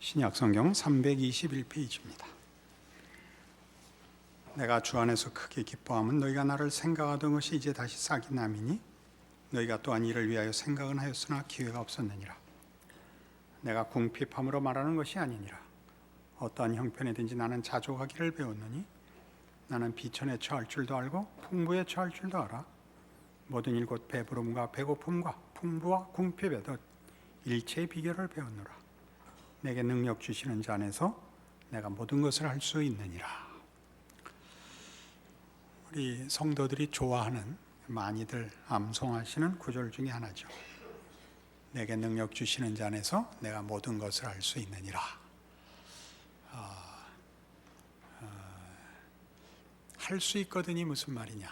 신약 성경 321페이지입니다. 내가 주 안에서 크게 기뻐함은 너희가 나를 생각하던 것이 이제 다시 싹이 남이니 너희가 또한 이를 위하여 생각은 하였으나 기회가 없었느니라. 내가 궁핍함으로 말하는 것이 아니니라. 어떠한 형편이든지 나는 자족하기를 배웠느니 나는 비천에 처할 줄도 알고 풍부에 처할 줄도 알아. 모든 일 곧 배부름과 배고픔과 풍부와 궁핍에도 일체의 비결을 배웠노라. 내게 능력 주시는 자 안에서 내가 모든 것을 할 수 있느니라. 우리 성도들이 좋아하는 많이들 암송하시는 구절 중에 하나죠. 내게 능력 주시는 자 안에서 내가 모든 것을 할 수 있느니라. 아, 할수 있거든이 무슨 말이냐?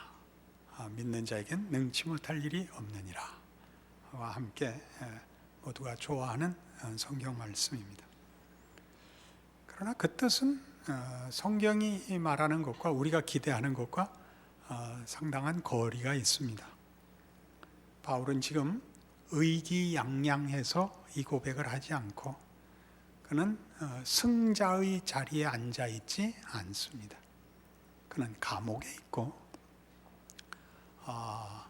아, 믿는 자에겐 능치 못할 일이 없느니라. 와 함께 에, 모두가 좋아하는 어, 성경 말씀입니다. 그러나 그 뜻은 어, 성경이 말하는 것과 우리가 기대하는 것과 어, 상당한 거리가 있습니다. 바울은 지금 의기양양해서 이 고백을 하지 않고 그는 어, 승자의 자리에 앉아 있지 않습니다. 그는 감옥에 있고 아,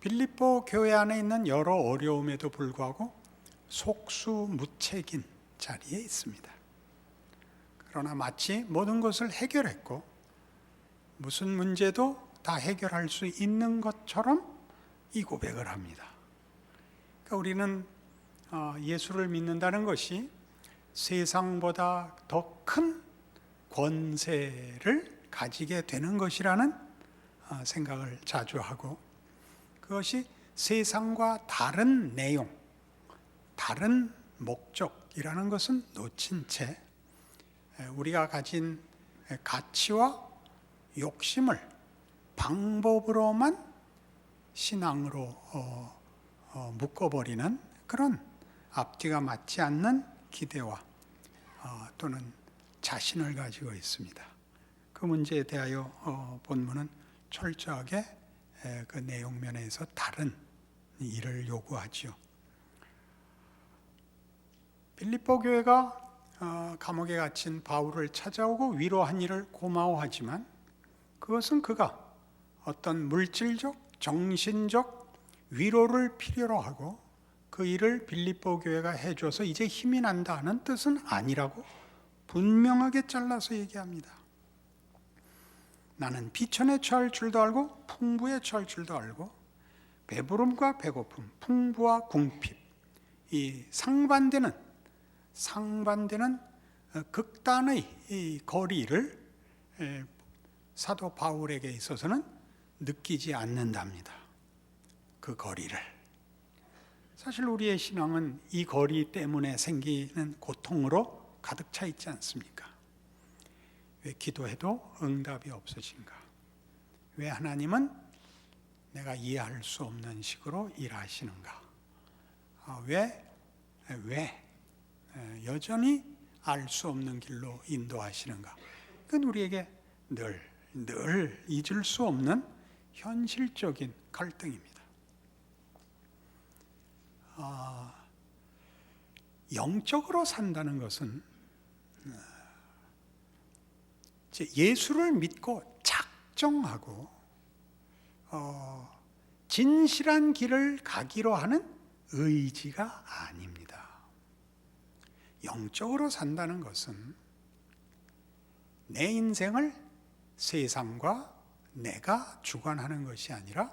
빌립보 교회 안에 있는 여러 어려움에도 불구하고 속수무책인 자리에 있습니다. 그러나 마치 모든 것을 해결했고 무슨 문제도 다 해결할 수 있는 것처럼 이 고백을 합니다. 그러니까 우리는 어, 예수를 믿는다는 것이 세상보다 더 큰 권세를 가지게 되는 것이라는 어, 생각을 자주 하고 그것이 세상과 다른 내용, 다른 목적이라는 것은 놓친 채 우리가 가진 가치와 욕심을 방법으로만 신앙으로 어, 어, 묶어버리는 그런 앞뒤가 맞지 않는 기대와 어, 또는 자신을 가지고 있습니다. 그 문제에 대하여 어, 본문은 철저하게 에, 그 내용 면에서 다른 일을 요구하지요. 빌립보 교회가 어, 감옥에 갇힌 바울을 찾아오고 위로한 일을 고마워하지만 그것은 그가 어떤 물질적, 정신적 위로를 필요로 하고 그 일을 빌립보 교회가 해줘서 이제 힘이 난다 하는 뜻은 아니라고 분명하게 잘라서 얘기합니다. 나는 비천에 처할 줄도 알고 풍부에 처할 줄도 알고 배부름과 배고픔, 풍부와 궁핍 이 상반되는 상반되는 어, 극단의 이 거리를 사도 바울에게 있어서는 느끼지 않는답니다. 그 거리를. 사실 우리의 신앙은 이 거리 때문에 생기는 고통으로 가득 차 있지 않습니까? 왜 기도해도 응답이 없으신가? 왜 하나님은 내가 이해할 수 없는 식으로 일하시는가? 아, 왜, 왜 여전히 알 수 없는 길로 인도하시는가? 그건 우리에게 늘, 늘 잊을 수 없는 현실적인 갈등입니다. 아, 영적으로 산다는 것은 예수를 믿고 작정하고 어, 진실한 길을 가기로 하는 의지가 아닙니다. 영적으로 산다는 것은 내 인생을 세상과 내가 주관하는 것이 아니라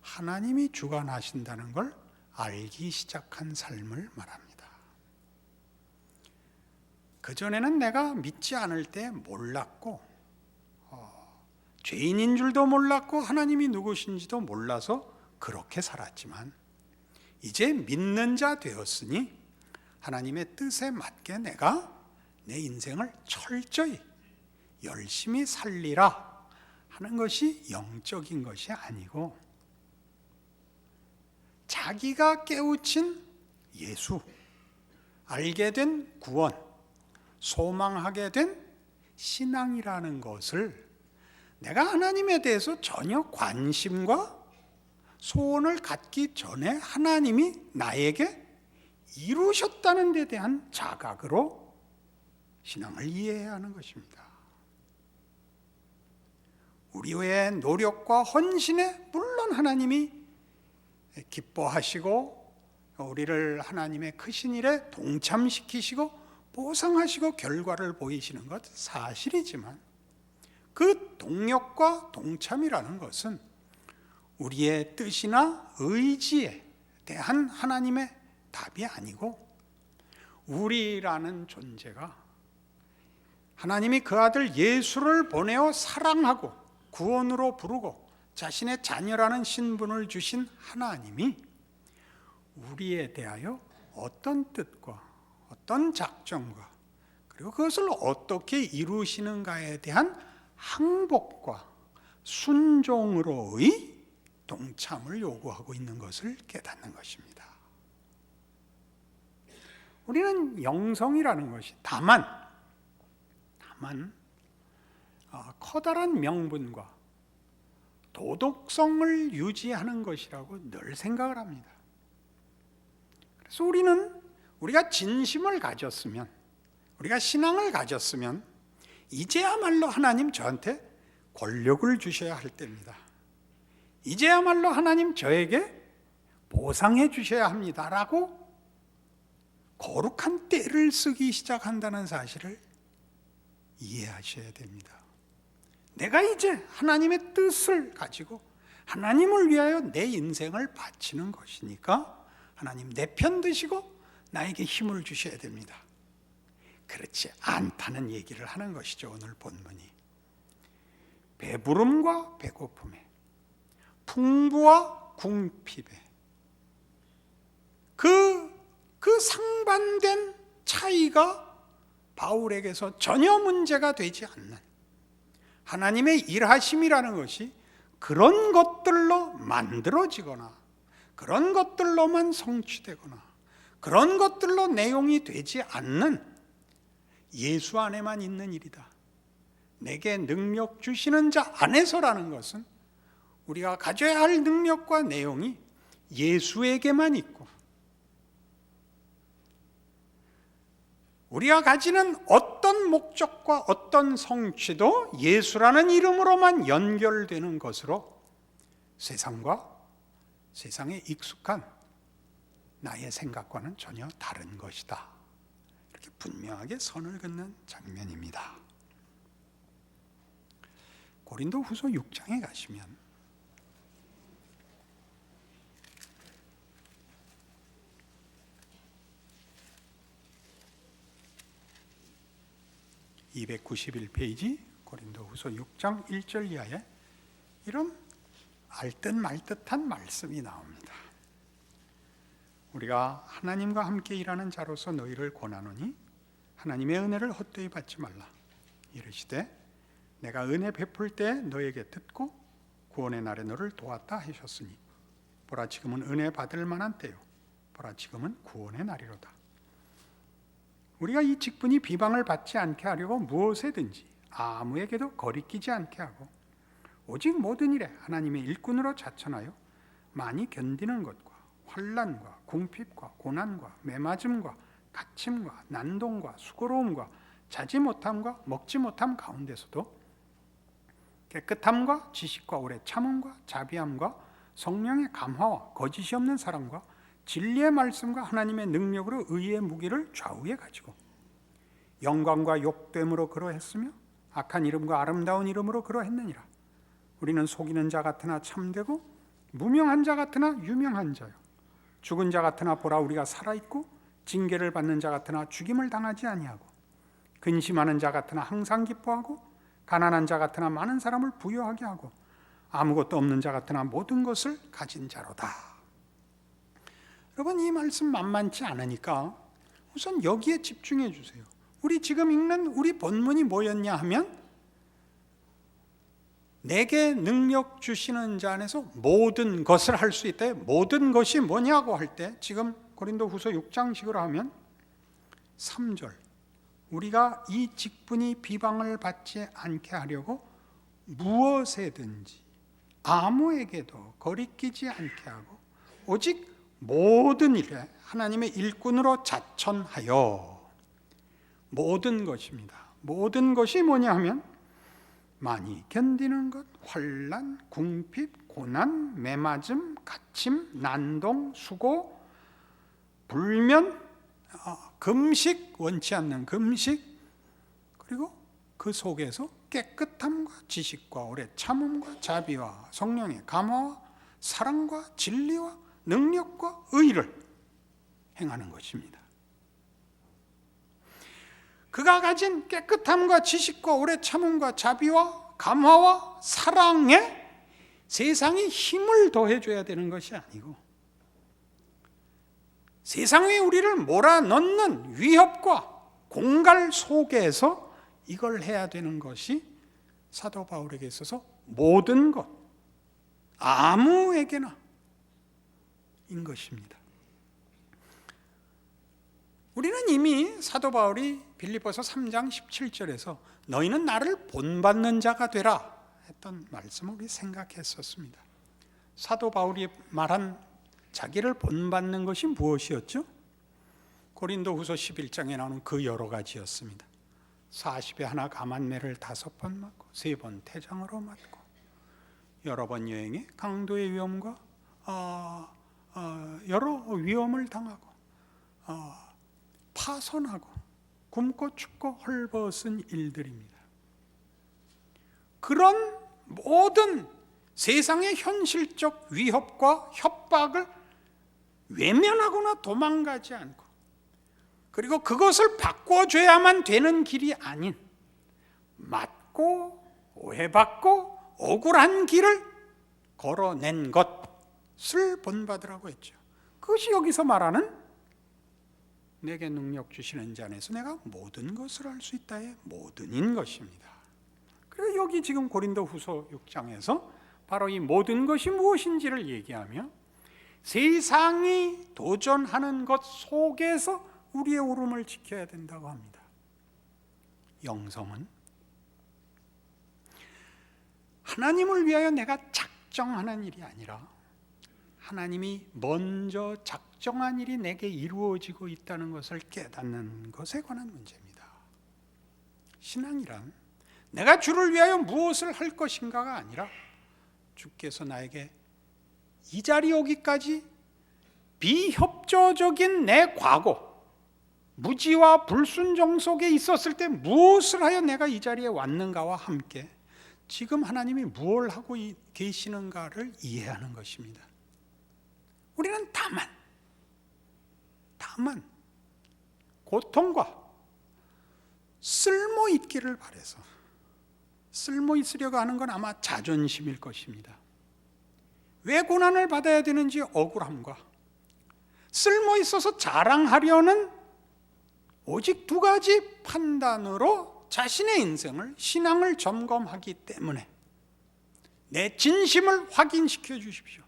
하나님이 주관하신다는 걸 알기 시작한 삶을 말합니다. 그전에는 내가 믿지 않을 때 몰랐고, 어, 죄인인 줄도 몰랐고, 하나님이 누구신지도 몰라서 그렇게 살았지만, 이제 믿는 자 되었으니, 하나님의 뜻에 맞게 내가 내 인생을 철저히 열심히 살리라 하는 것이 영적인 것이 아니고 자기가 깨우친 예수, 알게 된 구원, 소망하게 된 신앙이라는 것을 내가 하나님에 대해서 전혀 관심과 소원을 갖기 전에 하나님이 나에게 이루셨다는 데 대한 자각으로 신앙을 이해해야 하는 것입니다. 우리의 노력과 헌신에 물론 하나님이 기뻐하시고 우리를 하나님의 크신 일에 동참시키시고 보상하시고 결과를 보이시는 것 사실이지만 그 동력과 동참이라는 것은 우리의 뜻이나 의지에 대한 하나님의 답이 아니고 우리라는 존재가 하나님이 그 아들 예수를 보내어 사랑하고 구원으로 부르고 자신의 자녀라는 신분을 주신 하나님이 우리에 대하여 어떤 뜻과 어떤 작정과 그리고 그것을 어떻게 이루시는가에 대한 항복과 순종으로의 동참을 요구하고 있는 것을 깨닫는 것입니다. 우리는 영성이라는 것이 다만 다만 어, 커다란 명분과 도덕성을 유지하는 것이라고 늘 생각을 합니다. 그래서 우리는 우리가 진심을 가졌으면 우리가 신앙을 가졌으면 이제야말로 하나님 저한테 권력을 주셔야 할 때입니다. 이제야말로 하나님 저에게 보상해 주셔야 합니다라고 거룩한 때를 쓰기 시작한다는 사실을 이해하셔야 됩니다. 내가 이제 하나님의 뜻을 가지고 하나님을 위하여 내 인생을 바치는 것이니까 하나님 내 편 드시고 나에게 힘을 주셔야 됩니다. 그렇지 않다는 얘기를 하는 것이죠. 오늘 본문이. 배부름과 배고픔에 풍부와 궁핍에 그, 그 상반된 차이가 바울에게서 전혀 문제가 되지 않는 하나님의 일하심이라는 것이 그런 것들로 만들어지거나 그런 것들로만 성취되거나 그런 것들로 내용이 되지 않는 예수 안에만 있는 일이다. 내게 능력 주시는 자 안에서라는 것은 우리가 가져야 할 능력과 내용이 예수에게만 있고 우리가 가지는 어떤 목적과 어떤 성취도 예수라는 이름으로만 연결되는 것으로 세상과 세상에 익숙한 나의 생각과는 전혀 다른 것이다. 이렇게 분명하게 선을 긋는 장면입니다. 고린도 후서 6장에 가시면 291페이지 고린도후서 6장 1절 이하에 이런 알듯 말듯한 말씀이 나옵니다. 우리가 하나님과 함께 일하는 자로서 너희를 권하노니 하나님의 은혜를 헛되이 받지 말라. 이르시되 내가 은혜 베풀 때 너에게 듣고 구원의 날에 너를 도왔다 하셨으니 보라 지금은 은혜 받을 만한 때요 보라 지금은 구원의 날이로다. 우리가 이 직분이 비방을 받지 않게 하려고 무엇에든지 아무에게도 거리끼지 않게 하고 오직 모든 일에 하나님의 일꾼으로 자천하여 많이 견디는 것과 환란과 궁핍과 고난과 매맞음과 갇힘과 난동과 수고로움과 자지 못함과 먹지 못함 가운데서도 깨끗함과 지식과 오래 참음과 자비함과 성령의 감화와 거짓이 없는 사랑과 진리의 말씀과 하나님의 능력으로 의의 무기를 좌우에 가지고 영광과 욕됨으로 그러했으며 악한 이름과 아름다운 이름으로 그러했느니라. 우리는 속이는 자 같으나 참되고 무명한 자 같으나 유명한 자요. 죽은 자 같으나 보라 우리가 살아 있고 징계를 받는 자 같으나 죽임을 당하지 아니하고 근심하는 자 같으나 항상 기뻐하고 가난한 자 같으나 많은 사람을 부유하게 하고 아무것도 없는 자 같으나 모든 것을 가진 자로다. 여러분 이 말씀 만만치 않으니까 우선 여기에 집중해 주세요. 우리 지금 읽는 우리 본문이 뭐였냐 하면 내게 능력 주시는 자 안에서 모든 것을 할 수 있다. 모든 것이 뭐냐고 할 때 지금 고린도 후서 6장식으로 하면 3절 우리가 이 직분이 비방을 받지 않게 하려고 무엇에든지 아무에게도 거리끼지 않게 하고 오직 모든 일에 하나님의 일꾼으로 자천하여 모든 것입니다. 모든 것이 뭐냐 하면 많이 견디는 것, 환란, 궁핍, 고난, 매맞음, 갇힘, 난동, 수고, 불면, 어, 금식, 원치 않는 금식, 그리고 그 속에서 깨끗함과 지식과 오래 참음과 자비와 성령의 감화와 사랑과 진리와 능력과 의를 행하는 것입니다. 그가 가진 깨끗함과 지식과 오래 참음과 자비와 감화와 사랑에 세상이 힘을 더해줘야 되는 것이 아니고 세상에 우리를 몰아넣는 위협과 공갈 속에서 이걸 해야 되는 것이 사도 바울에게 있어서 모든 것, 아무에게나 인 것입니다. 우리는 이미 사도 바울이 빌립보서 3장 17절에서 너희는 나를 본받는 자가 되라 했던 말씀을 생각했었습니다. 사도 바울이 말한 자기를 본받는 것이 무엇이었죠? 고린도 후서 11장에 나오는 그 여러 가지였습니다. 40에 하나 감한매를 다섯 번 맞고 세 번 태장으로 맞고 여러 번 여행에 강도의 위험과 어, 어, 여러 위험을 당하고 어, 파손하고 굶고 춥고 헐벗은 일들입니다. 그런 모든 세상의 현실적 위협과 협박을 외면하거나 도망가지 않고 그리고 그것을 바꿔줘야만 되는 길이 아닌 맞고 오해받고 억울한 길을 걸어낸 것 을 본받으라고 했죠. 그것이 여기서 말하는 내게 능력 주시는 자 안에서 내가 모든 것을 할 수 있다의 모든인 것입니다. 그래서 여기 지금 고린도 후서 6장에서 바로 이 모든 것이 무엇인지를 얘기하며 세상이 도전하는 것 속에서 우리의 오름을 지켜야 된다고 합니다. 영성은 하나님을 위하여 내가 작정하는 일이 아니라 하나님이 먼저 작정한 일이 내게 이루어지고 있다는 것을 깨닫는 것에 관한 문제입니다. 신앙이란 내가 주를 위하여 무엇을 할 것인가가 아니라 주께서 나에게 이 자리 오기까지 비협조적인 내 과거, 무지와 불순종 속에 있었을 때 무엇을 하여 내가 이 자리에 왔는가와 함께 지금 하나님이 무엇을 하고 계시는가를 이해하는 것입니다. 우리는 다만, 다만 고통과 쓸모 있기를 바래서 쓸모 있으려고 하는 건 아마 자존심일 것입니다. 왜 고난을 받아야 되는지 억울함과 쓸모 있어서 자랑하려는 오직 두 가지 판단으로 자신의 인생을 신앙을 점검하기 때문에 내 진심을 확인시켜 주십시오.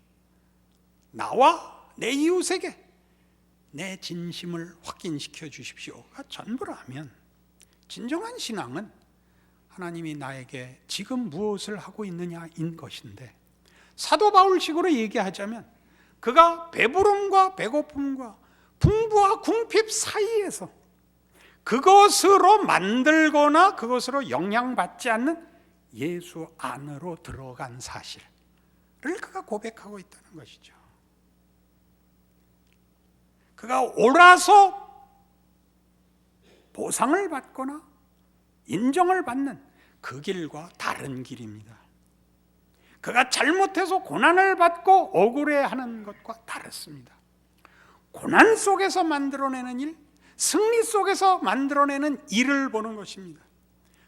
나와 내 이웃에게 내 진심을 확인시켜 주십시오가 전부라면 진정한 신앙은 하나님이 나에게 지금 무엇을 하고 있느냐인 것인데 사도 바울식으로 얘기하자면 그가 배부름과 배고픔과 풍부와 궁핍 사이에서 그것으로 만들거나 그것으로 영향받지 않는 예수 안으로 들어간 사실을 그가 고백하고 있다는 것이죠. 그가 옳아서 보상을 받거나 인정을 받는 그 길과 다른 길입니다. 그가 잘못해서 고난을 받고 억울해하는 것과 다릅니다. 고난 속에서 만들어내는 일, 승리 속에서 만들어내는 일을 보는 것입니다.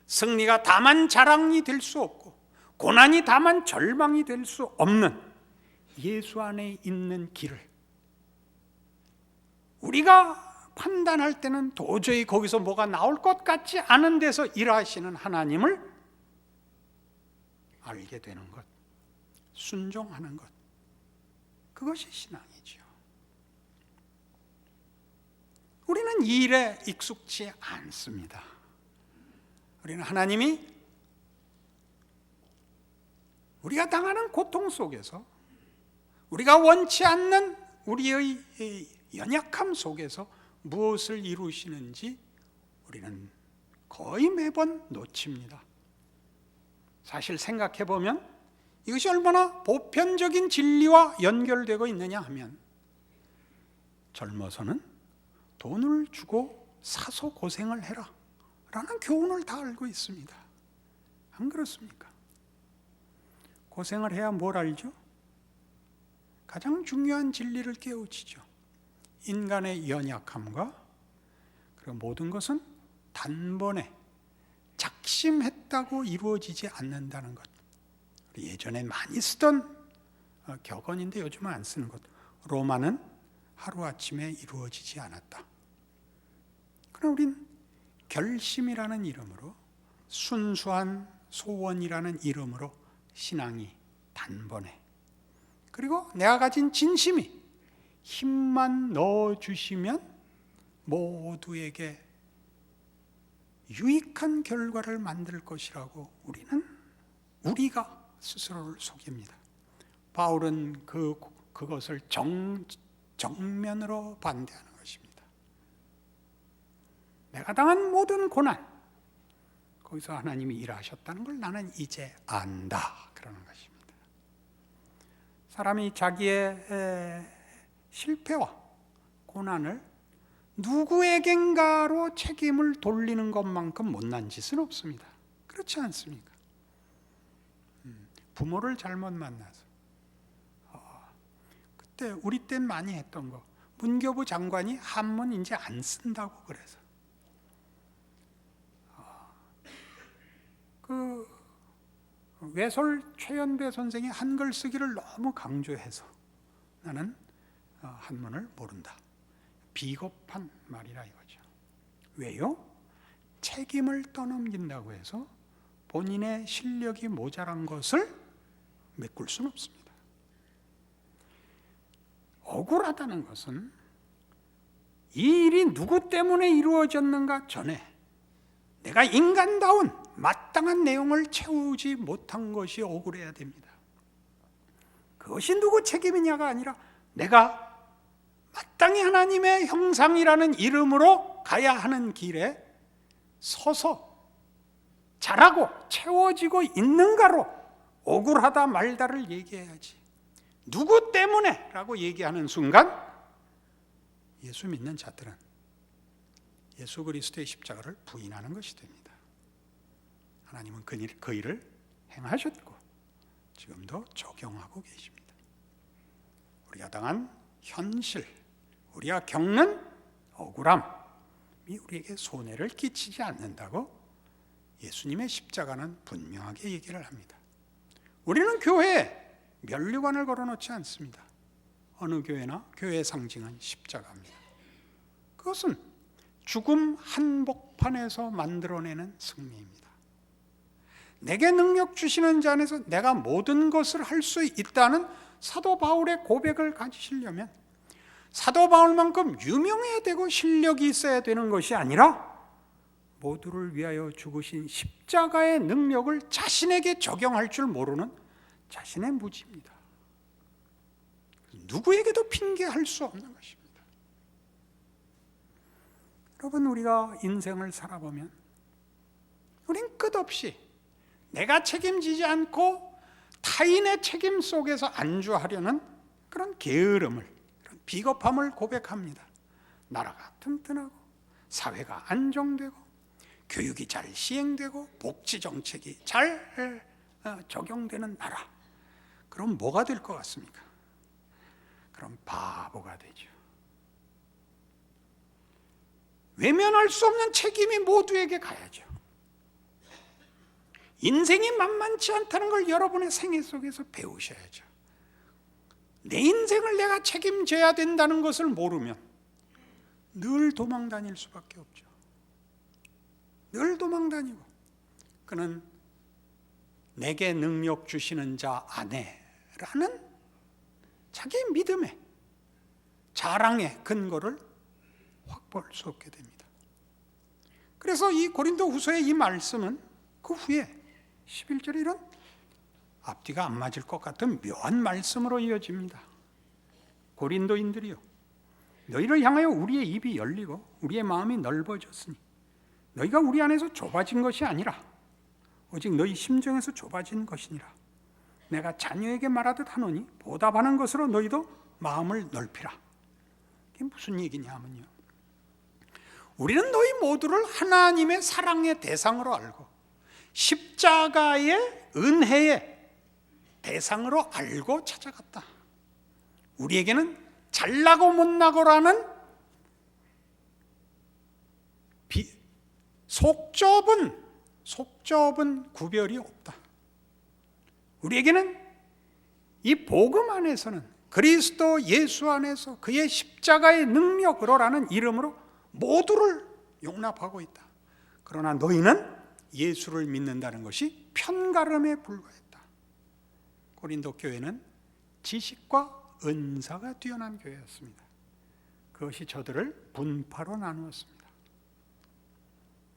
승리가 다만 자랑이 될 수 없고 고난이 다만 절망이 될 수 없는 예수 안에 있는 길을 우리가 판단할 때는 도저히 거기서 뭐가 나올 것 같지 않은 데서 일하시는 하나님을 알게 되는 것, 순종하는 것, 그것이 신앙이지요. 우리는 이 일에 익숙치 않습니다. 우리는 하나님이 우리가 당하는 고통 속에서 우리가 원치 않는 우리의 연약함 속에서 무엇을 이루시는지 우리는 거의 매번 놓칩니다. 사실 생각해 보면 이것이 얼마나 보편적인 진리와 연결되고 있느냐 하면 젊어서는 돈을 주고 사서 고생을 해라 라는 교훈을 다 알고 있습니다. 안 그렇습니까? 고생을 해야 뭘 알죠? 가장 중요한 진리를 깨우치죠. 인간의 연약함과 그리고 모든 것은 단번에 작심했다고 이루어지지 않는다는 것. 예전에 많이 쓰던 어, 격언인데 요즘은 안 쓰는 것. 로마는 하루아침에 이루어지지 않았다. 그럼 우린 결심이라는 이름으로 순수한 소원이라는 이름으로 신앙이 단번에 그리고 내가 가진 진심이 힘만 넣어 주시면 모두에게 유익한 결과를 만들 것이라고 우리는 우리가 스스로를 속입니다. 바울은 그 그것을 정 정면으로 반대하는 것입니다. 내가 당한 모든 고난 거기서 하나님이 일하셨다는 걸 나는 이제 안다 그러는 것입니다. 사람이 자기의 실패와 고난을 누구에겐가로 책임을 돌리는 것만큼 못난 짓은 없습니다. 그렇지 않습니까? 음, 부모를 잘못 만나서 어, 그때 우리 땐 많이 했던 거 문교부 장관이 한문 이제 안 쓴다고 그래서 어, 그 외솔 최연배 선생이 한글 쓰기를 너무 강조해서 나는 어, 한문을 모른다. 비겁한 말이라 이거죠. 왜요? 책임을 떠넘긴다고 해서 본인의 실력이 모자란 것을 메꿀 수는 없습니다. 억울하다는 것은 이 일이 누구 때문에 이루어졌는가 전에 내가 인간다운 마땅한 내용을 채우지 못한 것이 억울해야 됩니다. 그것이 누구 책임이냐가 아니라 내가 마땅히 하나님의 형상이라는 이름으로 가야 하는 길에 서서 잘하고 채워지고 있는가로 억울하다 말다를 얘기해야지. 누구 때문에? 라고 얘기하는 순간 예수 믿는 자들은 예수 그리스도의 십자가를 부인하는 것이 됩니다. 하나님은 그, 일, 그 일을 행하셨고 지금도 적용하고 계십니다. 우리가 당한 현실, 우리가 겪는 억울함이 우리에게 손해를 끼치지 않는다고 예수님의 십자가는 분명하게 얘기를 합니다. 우리는 교회에 면류관을 걸어놓지 않습니다. 어느 교회나 교회의 상징은 십자가입니다. 그것은 죽음 한복판에서 만들어내는 승리입니다. 내게 능력 주시는 자 안에서 내가 모든 것을 할 수 있다는 사도 바울의 고백을 가지시려면 사도 바울만큼 유명해야 되고 실력이 있어야 되는 것이 아니라 모두를 위하여 죽으신 십자가의 능력을 자신에게 적용할 줄 모르는 자신의 무지입니다. 누구에게도 핑계할 수 없는 것입니다. 여러분 우리가 인생을 살아보면 우린 끝없이 내가 책임지지 않고 타인의 책임 속에서 안주하려는 그런 게으름을 비겁함을 고백합니다. 나라가 튼튼하고 사회가 안정되고 교육이 잘 시행되고 복지 정책이 잘 어, 적용되는 나라. 그럼 뭐가 될 것 같습니까? 그럼 바보가 되죠. 외면할 수 없는 책임이 모두에게 가야죠. 인생이 만만치 않다는 걸 여러분의 생애 속에서 배우셔야죠. 내 인생을 내가 책임져야 된다는 것을 모르면 늘 도망 다닐 수밖에 없죠. 늘 도망 다니고 그는 내게 능력 주시는 자 안에라는 자기 믿음의 자랑의 근거를 확보할 수 없게 됩니다. 그래서 이 고린도 후서의 이 말씀은 그 후에 11절에 이런 앞뒤가 안 맞을 것 같은 묘한 말씀으로 이어집니다. 고린도인들이요. 너희를 향하여 우리의 입이 열리고 우리의 마음이 넓어졌으니 너희가 우리 안에서 좁아진 것이 아니라 오직 너희 심정에서 좁아진 것이니라. 내가 자녀에게 말하듯 하노니 보답하는 것으로 너희도 마음을 넓히라. 이게 무슨 얘기냐면요. 우리는 너희 모두를 하나님의 사랑의 대상으로 알고 십자가의 은혜의 대상으로 알고 찾아갔다. 우리에게는 잘나고 못나고라는 비, 속 좁은 속 좁은 구별이 없다. 우리에게는 이 복음 안에서는 그리스도 예수 안에서 그의 십자가의 능력으로라는 이름으로 모두를 용납하고 있다. 그러나 너희는 예수를 믿는다는 것이 편가름에 불과했다. 고린도 교회는 지식과 은사가 뛰어난 교회였습니다. 그것이 저들을 분파로 나누었습니다.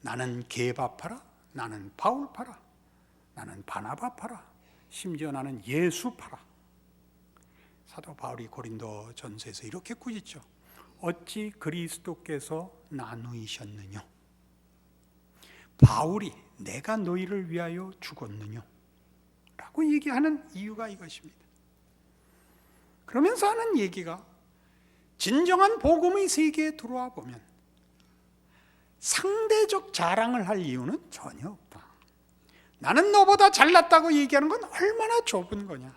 나는 개바파라, 나는 바울파라, 나는 바나바파라, 심지어 나는 예수파라. 사도 바울이 고린도 전서에서 이렇게 꾸짖죠. 어찌 그리스도께서 나누이셨느냐? 바울이 내가 너희를 위하여 죽었느냐? 라고 얘기하는 이유가 이것입니다. 그러면서 하는 얘기가 진정한 복음의 세계에 들어와 보면 상대적 자랑을 할 이유는 전혀 없다. 나는 너보다 잘났다고 얘기하는 건 얼마나 좁은 거냐?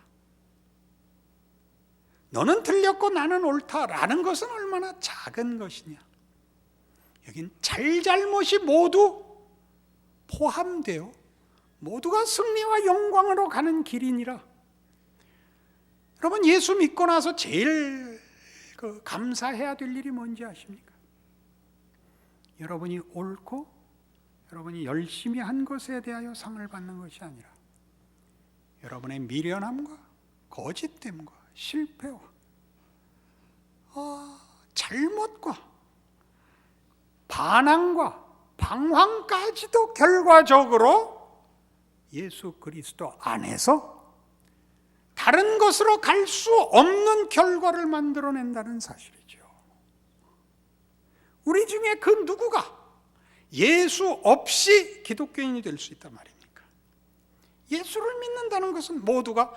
너는 틀렸고 나는 옳다라는 것은 얼마나 작은 것이냐? 여긴 잘잘못이 모두 포함되어 모두가 승리와 영광으로 가는 길이니라. 여러분 예수 믿고 나서 제일 그 감사해야 될 일이 뭔지 아십니까? 여러분이 옳고 여러분이 열심히 한 것에 대하여 상을 받는 것이 아니라 여러분의 미련함과 거짓됨과 실패와 어, 잘못과 반항과 방황까지도 결과적으로 예수 그리스도 안에서 다른 것으로 갈 수 없는 결과를 만들어낸다는 사실이죠. 우리 중에 그 누구가 예수 없이 기독교인이 될 수 있단 말입니까? 예수를 믿는다는 것은 모두가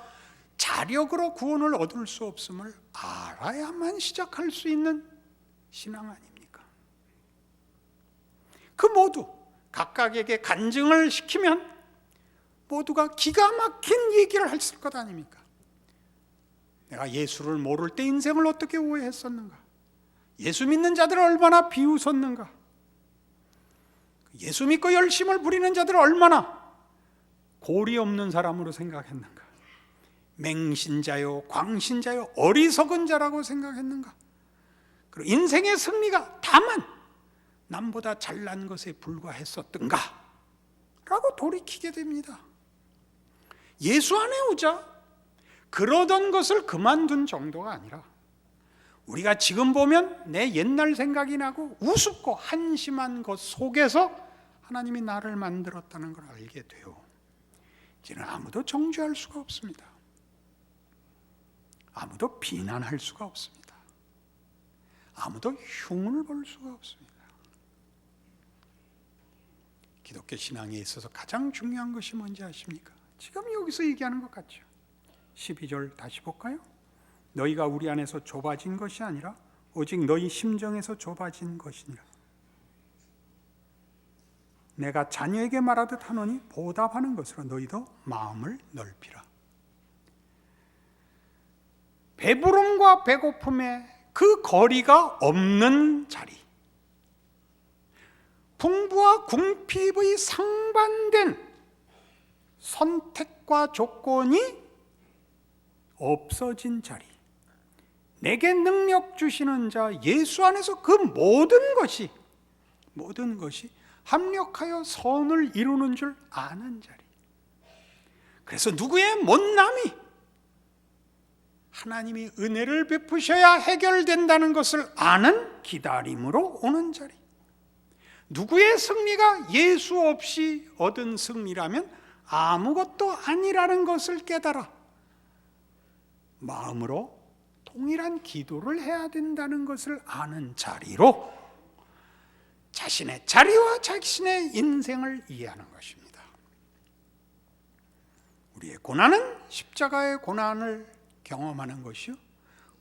자력으로 구원을 얻을 수 없음을 알아야만 시작할 수 있는 신앙 아닙니까? 그 모두 각각에게 간증을 시키면 모두가 기가 막힌 얘기를 했을 것 아닙니까? 내가 예수를 모를 때 인생을 어떻게 오해했었는가? 예수 믿는 자들을 얼마나 비웃었는가? 예수 믿고 열심을 부리는 자들을 얼마나 고리 없는 사람으로 생각했는가? 맹신자요, 광신자요, 어리석은 자라고 생각했는가? 그리고 인생의 승리가 다만 남보다 잘난 것에 불과했었던가? 라고 돌이키게 됩니다. 예수 안에 오자 그러던 것을 그만둔 정도가 아니라 우리가 지금 보면 내 옛날 생각이 나고 우습고 한심한 것 속에서 하나님이 나를 만들었다는 걸 알게 돼요. 이제는 아무도 정죄할 수가 없습니다. 아무도 비난할 수가 없습니다. 아무도 흉을 볼 수가 없습니다. 기독교 신앙에 있어서 가장 중요한 것이 뭔지 아십니까? 지금 여기서 얘기하는 것 같죠. 12절 다시 볼까요? 너희가 우리 안에서 좁아진 것이 아니라 오직 너희 심정에서 좁아진 것이니라. 내가 자녀에게 말하듯 하노니 보답하는 것으로 너희도 마음을 넓히라. 배부름과 배고픔의 그 거리가 없는 자리. 풍부와 궁핍의 상반된 선택과 조건이 없어진 자리. 내게 능력 주시는 자 예수 안에서 그 모든 것이 모든 것이 합력하여 선을 이루는 줄 아는 자리. 그래서 누구의 못남이 하나님이 은혜를 베푸셔야 해결된다는 것을 아는 기다림으로 오는 자리. 누구의 승리가 예수 없이 얻은 승리라면 아무것도 아니라는 것을 깨달아 마음으로 동일한 기도를 해야 된다는 것을 아는 자리로 자신의 자리와 자신의 인생을 이해하는 것입니다. 우리의 고난은 십자가의 고난을 경험하는 것이요.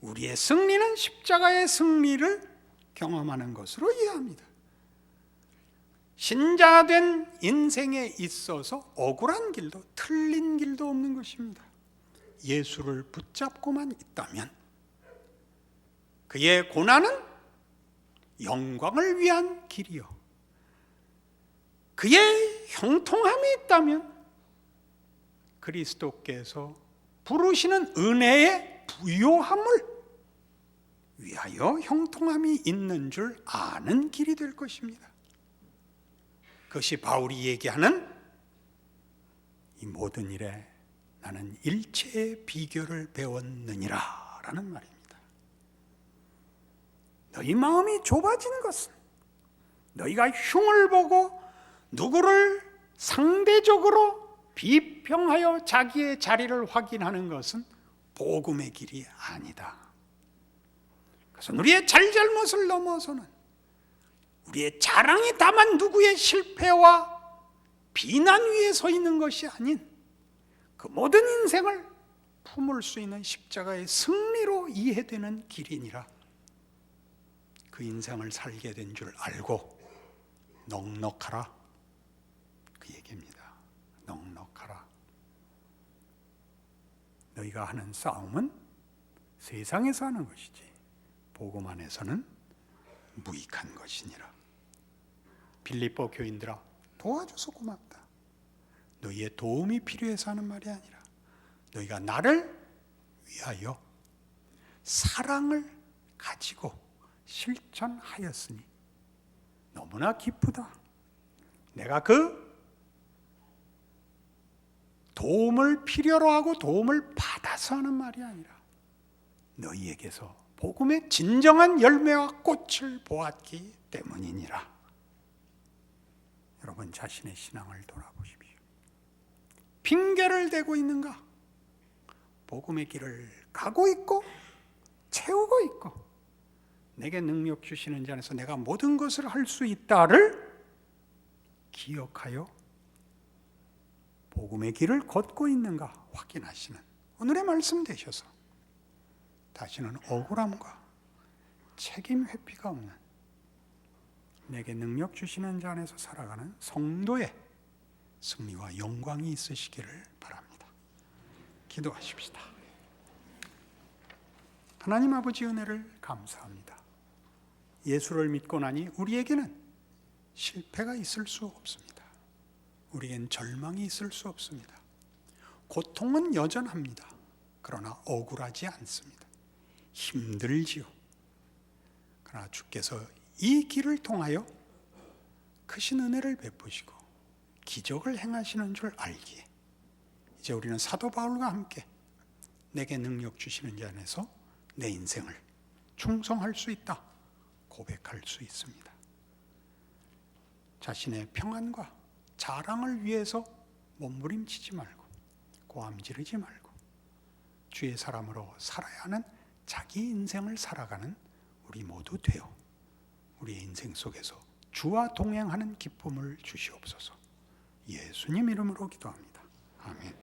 우리의 승리는 십자가의 승리를 경험하는 것으로 이해합니다. 신자된 인생에 있어서 억울한 길도 틀린 길도 없는 것입니다. 예수를 붙잡고만 있다면 그의 고난은 영광을 위한 길이요. 그의 형통함이 있다면 그리스도께서 부르시는 은혜의 부요함을 위하여 형통함이 있는 줄 아는 길이 될 것입니다. 그것이 바울이 얘기하는 이 모든 일에 나는 일체의 비결을 배웠느니라 라는 말입니다. 너희 마음이 좁아진 것은 너희가 흉을 보고 누구를 상대적으로 비평하여 자기의 자리를 확인하는 것은 복음의 길이 아니다. 그래서 우리의 잘잘못을 넘어서는 우리의 자랑이 다만 누구의 실패와 비난 위에 서 있는 것이 아닌 그 모든 인생을 품을 수 있는 십자가의 승리로 이해되는 길이니라. 그 인생을 살게 된 줄 알고 넉넉하라. 그 얘기입니다. 넉넉하라. 너희가 하는 싸움은 세상에서 하는 것이지 복음 안에서는 무익한 것이니라. 빌립보 교인들아 도와줘서 고맙다. 너희의 도움이 필요해서 하는 말이 아니라 너희가 나를 위하여 사랑을 가지고 실천하였으니 너무나 기쁘다. 내가 그 도움을 필요로 하고 도움을 받아서 하는 말이 아니라 너희에게서 복음의 진정한 열매와 꽃을 보았기 때문이니라. 여러분 자신의 신앙을 돌아보십시오. 핑계를 대고 있는가? 복음의 길을 가고 있고 채우고 있고 내게 능력 주시는 자 안에서 내가 모든 것을 할 수 있다를 기억하여 복음의 길을 걷고 있는가 확인하시는 오늘의 말씀 되셔서 다시는 억울함과 책임 회피가 없는 내게 능력 주시는 자 안에서 살아가는 성도의 승리와 영광이 있으시기를 바랍니다. 기도하십시다. 하나님 아버지 은혜를 감사합니다. 예수를 믿고 나니 우리에게는 실패가 있을 수 없습니다. 우리엔 절망이 있을 수 없습니다. 고통은 여전합니다. 그러나 억울하지 않습니다. 힘들지요. 그러나 주께서 이 길을 통하여 크신 은혜를 베푸시고 기적을 행하시는 줄 알기에 이제 우리는 사도 바울과 함께 내게 능력 주시는 자 안에서 내 인생을 충성할 수 있다 고백할 수 있습니다. 자신의 평안과 자랑을 위해서 몸부림치지 말고 고함 지르지 말고 주의 사람으로 살아야 하는 자기 인생을 살아가는 우리 모두 되어 우리의 인생 속에서 주와 동행하는 기쁨을 주시옵소서. 예수님 이름으로 기도합니다. 아멘.